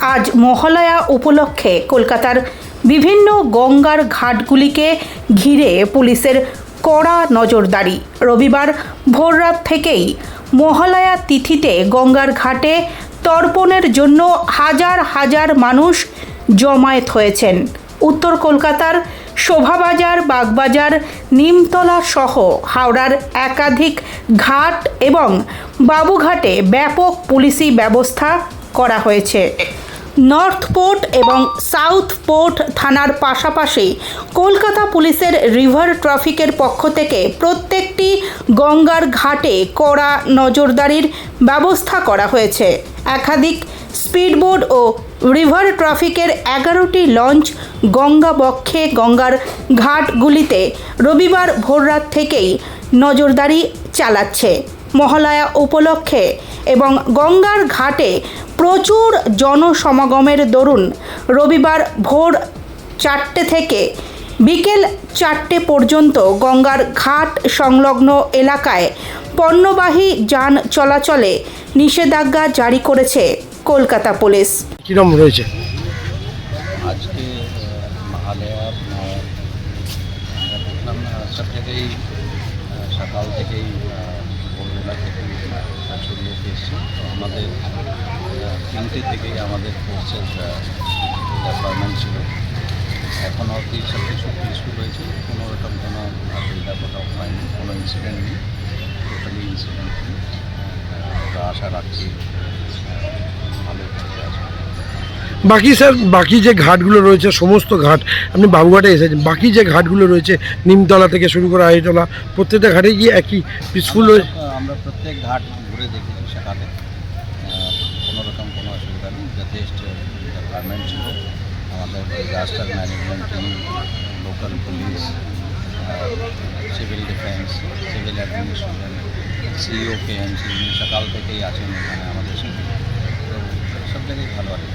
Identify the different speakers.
Speaker 1: আজ মহালয়া উপলক্ষে কলকাতার বিভিন্ন গঙ্গার ঘাটগুলিকে ঘিরে পুলিশের কড়া নজরদারি। রবিবার ভোররাত থেকেই মহালয়া তিথিতে গঙ্গার ঘাটে তর্পণের জন্য হাজার হাজার মানুষ জমায়েত হয়েছেন। উত্তর কলকাতার শোভাবাজার, বাগবাজার, নিমতলা সহ হাওড়ার একাধিক ঘাট এবং বাবুঘাটে ব্যাপক পুলিশি ব্যবস্থা করা হয়েছে। নর্থ পোর্ট এবং সাউথ পোর্ট থানার পাশাপাশি কলকাতা পুলিশের রিভার ট্রাফিকের পক্ষ থেকে প্রত্যেকটি গঙ্গার ঘাটে কড়া নজরদারির ব্যবস্থা করা হয়েছে। একাধিক স্পিডবোট ও রিভার ট্রাফিকের এগারোটি লঞ্চ গঙ্গা বক্ষে গঙ্গার ঘাটগুলিতে রবিবার ভোররাত থেকেই নজরদারি চালাচ্ছে। মহালয়া উপলক্ষে এবং গঙ্গার ঘাটে প্রচুর জনসমাগমের দরুন রবিবার ভোর চারটে থেকে বিকেল চারটে পর্যন্ত গঙ্গার ঘাট সংলগ্ন এলাকায় পণ্যবাহী যান চলাচলে নিষেধাজ্ঞা জারি করেছে কলকাতা পুলিশ।
Speaker 2: কিরম রয়েছে?
Speaker 3: আজকে মহালয়া দেখলাম সব জায়গায় সকাল থেকেই ভোরবেলা থেকেই লোক এসছে। তো আমাদের তিনটে থেকেই আমাদের ফোর্সের ডেভেলপমেন্ট ছিল। এখন অবধি সব কিছু পিসফুল হয়েছে। কোনো রকম কোনো অসুবিধা কোথাও হয়নি, কোনো ইনসিডেন্ট নেই। টোটালি ইনসিডেন্ট নেই। আশা রাখছি আহ, ভালো থাকবে আজকে
Speaker 2: বাকি স্যার বাকি যে ঘাটগুলো রয়েছে, সমস্ত ঘাট, আপনি বাবুঘাটে এসেছেন, বাকি যে ঘাটগুলো রয়েছে, নিমতলা থেকে শুরু করে আইতলা প্রত্যেকটা ঘাটে গিয়ে একই পিসফুল
Speaker 3: আমরা প্রত্যেক ঘাট ঘুরে দেখেছি সেখানে। কোনো রকম কোনো অসুবিধা নেই, যথেষ্ট ডিপার্টমেন্ট ছিল। আমাদের disaster management team local police civil defence civil administration CEO KMC সকাল থেকেই আছেন এখানে আমাদের তো সব জায়গায় ভালো আছে।